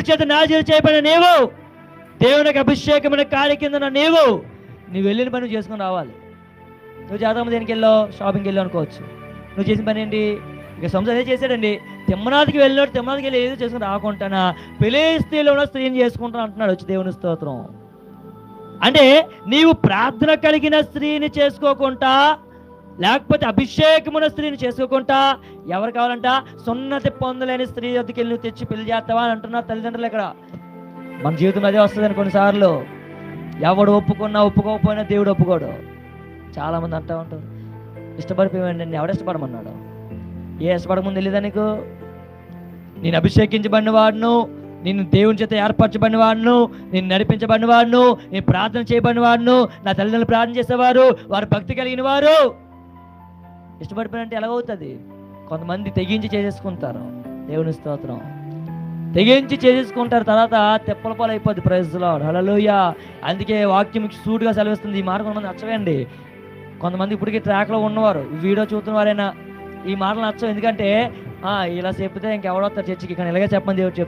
దేవుడి చేత నాజీలు చేయబడిన నీవు దేవునికి అభిషేకమైన కాడి కింద నీవు నువ్వు వెళ్ళిన పని నువ్వు చేసుకుని రావాలి. నువ్వు జాతకం దేనికి వెళ్ళావు? షాపింగ్కి వెళ్ళావు అనుకోవచ్చు. నువ్వు చేసిన పని ఏంటి? ఇక సంస్థ అదే చేశాడండి. తిమ్మనాథికి వెళ్ళినాడు తిమ్మనాథికి వెళ్ళి ఏదో చేసుకుని రాకుంటానా పెలేస్తీలో ఉన్న స్త్రీని చేసుకుంటాను అంటున్నాడు వచ్చి దేవుని స్తోత్రం. అంటే నీవు ప్రార్థన కలిగిన స్త్రీని చేసుకోకుండా లేకపోతే అభిషేకమున స్త్రీని చేసుకోకుండా ఎవరు కావాలంట? సున్నతి పొందలేని స్త్రీ వద్దకి వెళ్ళి తెచ్చి పెళ్ళి చేస్తావా అని అంటున్నారు తల్లిదండ్రులు ఇక్కడ. మన జీవితం అదే వస్తుందని కొన్నిసార్లు. ఎవడు ఒప్పుకున్నా ఒప్పుకోకపోయినా దేవుడు ఒప్పుకోడు. చాలా మంది అంటూ ఉంటారు. ఇష్టపడిపోయాడు నేను ఎవడ ఇష్టపడమన్నాడు? ఏ ఇష్టపడకముందు తెలియదా నీకు? నేను అభిషేకించబడిన వాడును నేను దేవుని చేత ఏర్పరచబడిన వాడును నేను నడిపించబడిన వాడును నేను ప్రార్థన చేయబడిన వాడును నా తల్లిదండ్రులు ప్రార్థన చేసేవారు. వారు భక్తి కలిగిన వారు ఇష్టపడిపోయినంటే ఎలాగవుతుంది? కొంతమంది తెగించి చేసేసుకుంటారు. దేవుని స్తోత్రం. తెగించి చేసేసుకుంటారు తర్వాత తెప్పల పాలు అయిపోద్ది ప్రైజ్లో హలలోయ అందుకే వాక్యం సూటుగా సెలవిస్తుంది. ఈ మాట కొంతమంది నచ్చవేయండి. కొంతమంది ఇప్పటికీ ట్రాక్లో ఉన్నవారు. వీడియో చూస్తున్న వారైనా ఈ మాటలు నచ్చవు. ఎందుకంటే ఇలా చెప్తే ఇంకెవడొస్తారు చర్చికి. కానీ ఇలాగే చెప్పమని దేవుడు